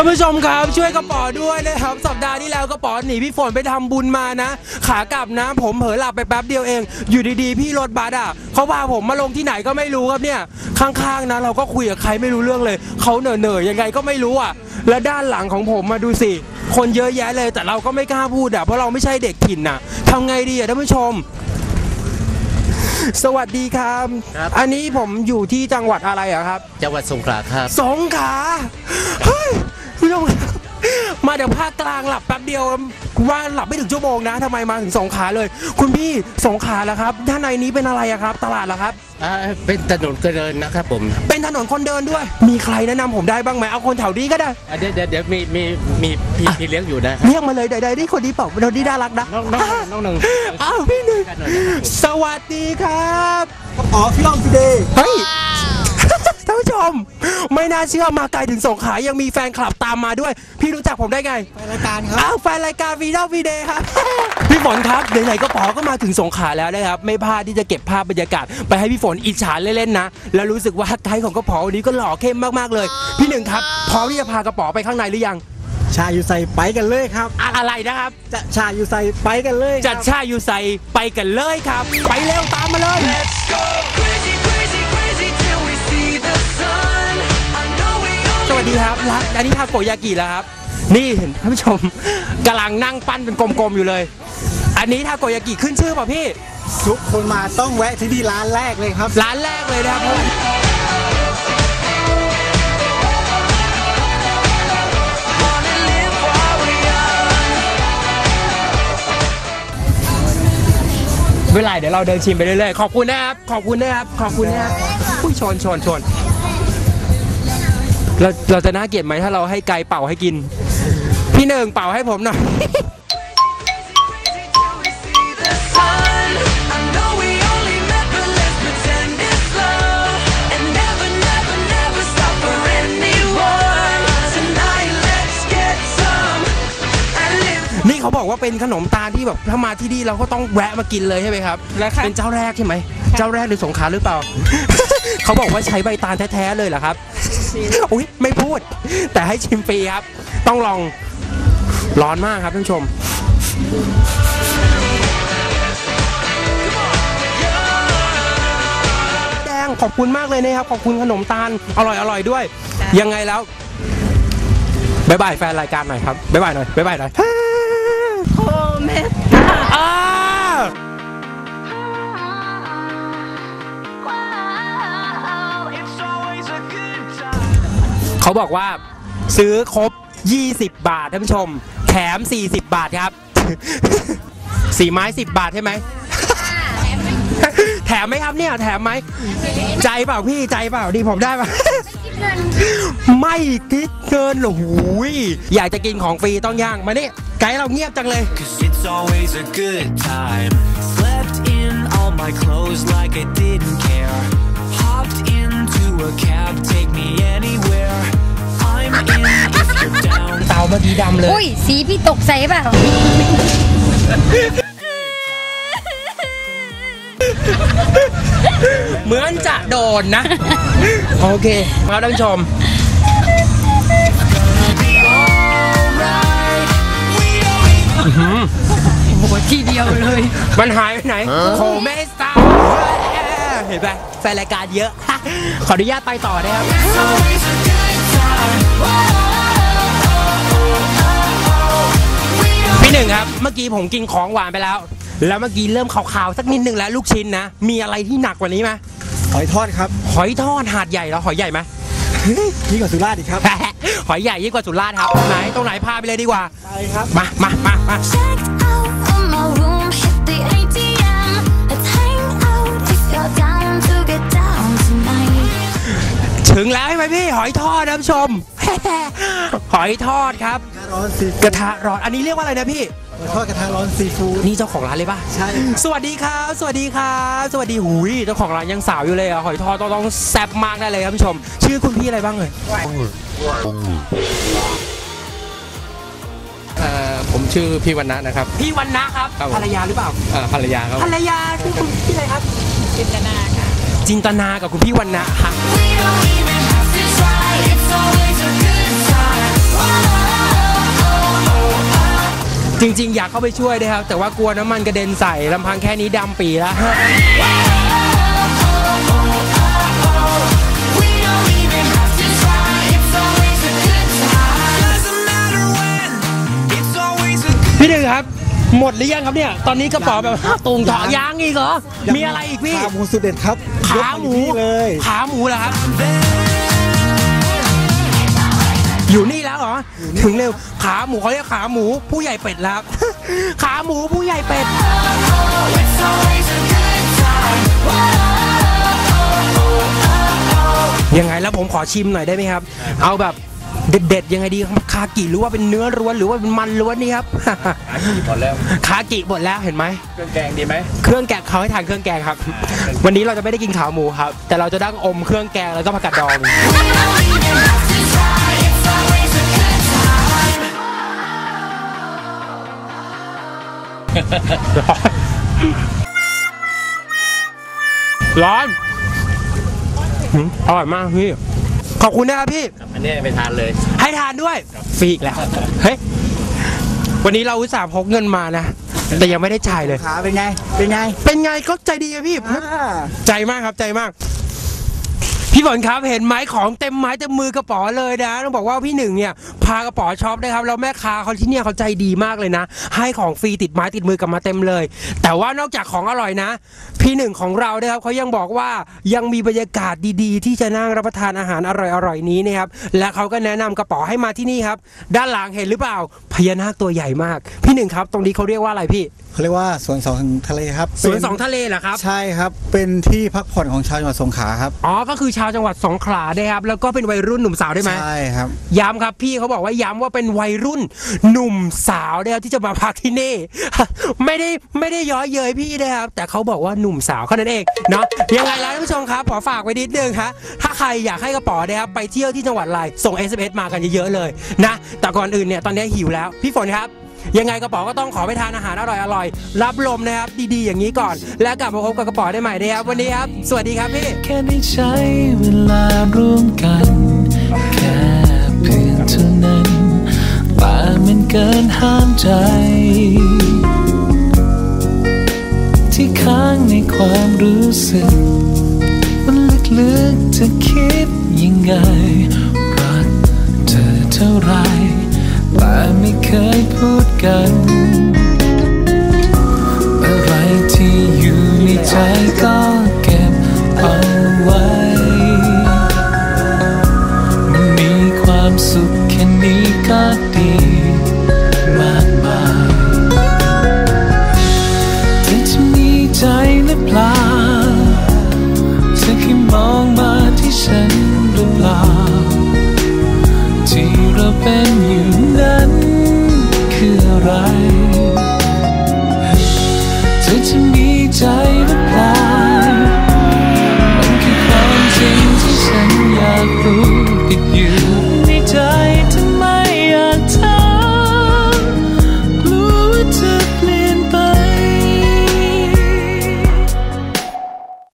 ท่านผู้ชมครับช่วยกระป๋อด้วยนะครับ สัปดาห์ที่แล้วกระป๋อหนีพี่ฝนไปทำบุญมานะ ขากลับนะ ผมเผลอหลับไปแป๊บเดียวเอง อยู่ดีๆ พี่รถบัสอะเขาพาผมมาลงที่ไหนก็ไม่รู้ครับเนี่ย ข้างๆนะเราก็คุยกับใครไม่รู้เรื่องเลย เขาเหน่อๆยังไงก็ไม่รู้อะ และด้านหลังของผมมาดูสิ คนเยอะแยะเลย แต่เราก็ไม่กล้าพูดอะเพราะเราไม่ใช่เด็กถิ่นน่ะทำไงดีอะท่านผู้ชมสวัสดีครับครับอันนี้ผมอยู่ที่จังหวัดอะไรอะครับ จังหวัดสงขลาครับ สงขลา เฮ้ยคุณผู้ชมครับ มาจากภาคกลางหลับแป๊บเดียวว่าหลับไม่ถึงชั่วโมงนะทำไมมาถึงสงขลาเลย คุณพี่สงขลาแล้วครับด้านในนี้เป็นอะไรอะครับ ตลาดเหรอครับอ่าเป็นถนนเจริญนะครับผม เป็นถนนคนเดินด้วย มีใครแนะนำผมได้บ้างไหมเอาคนแถวนี้ก็ได้อะเดี๋ยวเดี๋ยวเดี๋ยวมีมีมีพี่พี่เลี้ยงอยู่นะเรียกมาเลยใดๆที่คนนี้เปล่าคนนี้น่ารักนะน้องน้องน้องหนึ่งอ้าวพี่หนึ่งกันหน่อยนะครับผมสวัสดีครับอ๋อพี่ลองพี่เดย์เฮ้ยท่าน ผู้ชม ไม่น่าเชื่อมาไกลถึงสงขลายังมีแฟนคลับตามมาด้วย พี่รู้จักผมได้ไง ไปรายการครับอ้าวแฟนรายการวีดอลวีเดย์ครับ พี่ฝนครับไหนๆก็ปอก็มาถึงสงขลาแล้วนะครับ ไม่พลาดที่จะเก็บภาพบรรยากาศ ไปให้พี่ฝนอิจฉาเล่นๆนะ แล้วรู้สึกว่าไกด์ของกระป๋อวันนี้ก็หล่อเข้มมากๆเลย พี่หนึ่งครับพร้อมที่จะพากระป๋อไปข้างในหรือยังชาอยู่ใส่ไปกันเลยครับ อะอะไรนะครับ จะชาอยู่ใส่ไปกันเลยครับ จัดชาอยู่ใส่ไปกันเลยครับ ไปเร็วตามมาเลย Crazy, crazy, crazy สวัสดีครับร้านอันนี้ทาโกยากิแล้วครับ นี่เห็นท่านผู้ชมกำลังนั่งปั้นเป็นกลมๆอยู่เลย อันนี้ทาโกยากิขึ้นชื่อเปล่าพี่ ทุกคนมาต้องแวะที่นี่ร้านแรกเลยครับ ร้านแรกเลยนะครับเพราะว่า wanna live while we're young. เวลาเดี๋ยวเราเดินชิมไปเรื่อยๆ ขอบคุณนะครับ ขอบคุณนะครับ ขอบคุณนะครับอุ้ยชนชนชน เราเราจะน่าเกลียดไหมถ้าเราให้ไก่เป่าให้กิน พี่หนึ่งเป่าให้ผมหน่อย Crazy till we see the sun. I know we only met, but let's pretend it's love. And never, never, never stop for anyone. Tonight, let's get some and live. นี่เขาบอกว่าเป็นขนมตาลที่แบบถ้ามาที่นี่เราก็ต้องแวะมากินเลยใช่ไหมครับเป็นเจ้าแรกใช่ไหม เจ้าแรกในสงขลาหรือเปล่า เขาบอกว่าใช้ใบตาลแท้ๆเลยเหรอครับ อุ้ยไม่พูด แต่ให้ชิมฟรีครับ ต้องลองร้อนมากครับท่านผู้ชม แดงขอบคุณมากเลยนะครับ ขอบคุณขนมตาล อร่อยอร่อยด้วย ยังไงแล้วบายบายแฟนรายการหน่อยครับบายบายหน่อยบายบายหน่อยโอ้แม่อ่ เขาบอกว่าซื้อครบ 20 บาทท่านผู้ชม แถม 40 บาทครับ สีไม้ 10 บาทใช่ไหม แถมไหมครับเนี่ยแถมไหม ใจเปล่าพี่ใจเปล่าดีผมได้ปะไม่คิดเงินหรอหูยอยากจะกินของฟรีต้องย่างมานี่ไกด์เราเงียบจังเลย it's always a good time. Slept in all my clothes like I didn't care. Hopped in a cab, take me anywhere. I'm in if you're down. เตาเมื่อกี้ดำเลย อุ้ย สีพี่ตกใส่เปล่า เหมือนจะโดนนะ โอเคมาท่านผู้ชมโหทีเดียวเลย มันหายไปไหนโคเมสตา เห็นไหมแฟนรายการเยอะ ขออนุญาตไปต่อนะครับ Always a good time. พี่หนึ่งครับ เมื่อกี้ผมกินของหวานไปแล้ว แล้วเมื่อกี้เริ่มขาวๆสักนิดหนึ่งแล้วลูกชิ้นนะ มีอะไรที่หนักกว่านี้ไหมหอยทอดครับ หอยทอดหาดใหญ่แล้วหอยใหญ่ไหมนี่งกว่าสุราษฎร์อีกครับ หอยใหญ่ยิ่งกว่าสุราษฎร์ครับ ไหนตรงไหนพาไปเลยดีกว่า ไปครับ มามามามา ถึงแล้วใช่ไหมพี่หอยทอดนะท่านผู้ชม หอยทอดครับ ร้อนซีกฟู้ดระทะร้อนอันนี้เรียกว่าอะไรนะพี่หอยทอดกระทะร้อนซีฟู้ดนี่เจ้าของร้านเลยป่ะใช่สวัสดีครับ สวัสดีครับสวัสดีหุยเจ้าของร้านยังสาวอยู่เลยอะหอยทอดต้องต้องแซ่บมากแน่เลยครับผู้ชม ชื่อคุณพี่อะไรบ้างเลยเอ่อผมชื่อพี่วรรณะนะครับ พี่วันนะครับครับผม ภรรยาหรือเปล่า เอ่อภรรยาครับภรรยาชื่อคุณพี่อะไรครับ จินตนาค่ะจินตนากับคุณพี่วันนะค่ะ We don't even จริง ๆ อยากเข้าไปช่วยนะครับ แต่ว่ากลัวน้ำมันกระเด็นใส่ลำพังแค่นี้ดำปีแล้วพี่หนึ่งครับ หมดหรือยังครับเนี่ย ตอนนี้กระเป๋าแบบตุงถอยางอีกเหรอ มีอะไรอีกพี่ ขาหมูสุดเด็ดครับ ขาหมูเลย ขาหมูเหรอครับ อยู่นี่แล้วเหรอ ถึงเร็ว ขาหมูเขาเรียกขาหมูผู้ใหญ่เป็ดแล้วครับขาหมูผู้ใหญ่เป็ด It's always a good time. ยังไงแล้วผมขอชิมหน่อยได้ไหมครับ เอาแบบเด็ดๆยังไงดีครับคากิหรือว่าเป็นเนื้อล้วนหรือว่าเป็นมันล้วนนี่ครับอาชีพหมดแล้วคากิหมดแล้วเห็นไหมเครื่องแกงดีไหมเครื่องแกงเขาให้ทานเครื่องแกงครับ วันนี้เราจะไม่ได้กินขาหมูครับ แต่เราจะดั้งอมเครื่องแกงแล้วก็ผักกาดดอง ร้อนหืมอร่อยมากพี่ ขอบคุณนะครับพี่ อันนี้ไปทานเลย ให้ทานด้วย ฟรีอีกแล้ว เฮ้ย วันนี้เราอุตส่าห์พกเงินมานะ แต่ยังไม่ได้จ่ายเลย ขาเป็นไง เป็นไง เป็นไงก็ใจดีอะพี่อ่าใจมากครับใจมาก พี่ฝนครับเห็นไหมของเต็มไม้เต็มมือกระป๋อเลยนะต้องบอกว่าพี่หนึ่งเนี่ยพากระป๋อช็อปนะครับแล้วแม่ค้าเขาที่เนี่ยเขาใจดีมากเลยนะ ให้ของฟรีติดไม้ติดมือกลับมาเต็มเลย แต่ว่านอกจากของอร่อยนะ พี่หนึ่งของเรานะครับเขายังบอกว่ายังมีบรรยากาศดีๆ ที่จะนั่งรับประทานอาหารอร่อยๆนี้นะครับและเขาก็แนะนำกระป๋อให้มาที่นี่ครับ ด้านหลังเห็นหรือเปล่าพญานาคตัวใหญ่มาก พี่หนึ่งครับ ตรงนี้เขาเรียกว่าอะไรพี่เขาเรียกว่าสวนสองทะเลครับสวนสองทะเลเหรอครับ ใช่ครับเป็นที่พักผ่อนของชาวจังหวัดสงขลาครับอ๋อก็คือชาวจังหวัดสงขลานะครับแล้วก็เป็นวัยรุ่นหนุ่มสาวได้ไหมใช่ครับ ย้ำครับพี่เขาบอกว่าย้ำว่าเป็นวัยรุ่นหนุ่มสาวนะครับที่จะมาพักที่นี่ ไม่ได้ไม่ได้ย้อเย้ยพี่นะครับแต่เขาบอกว่าหนุ่มสาวแค่นั้นเองเนาะยังไงแล้วท่านผู้ชมครับขอฝากไว้นิดนึงฮะถ้าใครอยากให้กระป๋อนะครับไปเที่ยวที่จังหวัดอะไรส่ง SMS มากันเยอะๆเลยนะแต่ก่อนอื่นเนี่ยตอนนี้หิวแล้วพี่ฝนครับ ยังไงกระป๋อก็ต้องขอไปทานอาหารอร่อยๆรับลมนะครับ ดีๆ อย่างนี้ก่อน แล้วกลับมาพบกับกระป๋อได้ใหม่นะครับ วันนี้ครับ สวัสดีครับพี่แค่ได้ใช้เวลาร่วมกันแค่เพียงเท่านั้นแต่มันเกินห้ามใจ ที่ค้างในความรู้สึก มันลึกๆจะคิดยังไง เคยพูดกัน อะไรที่อยู่ในใจก็เก็บเอาไว้ มันมีความสุขแค่นี้ก็ดีมากมายเธอจะมีใจหรือเปล่าเธอแค่มองมาที่ฉันหรือเปล่า ที่เราเป็นอยู่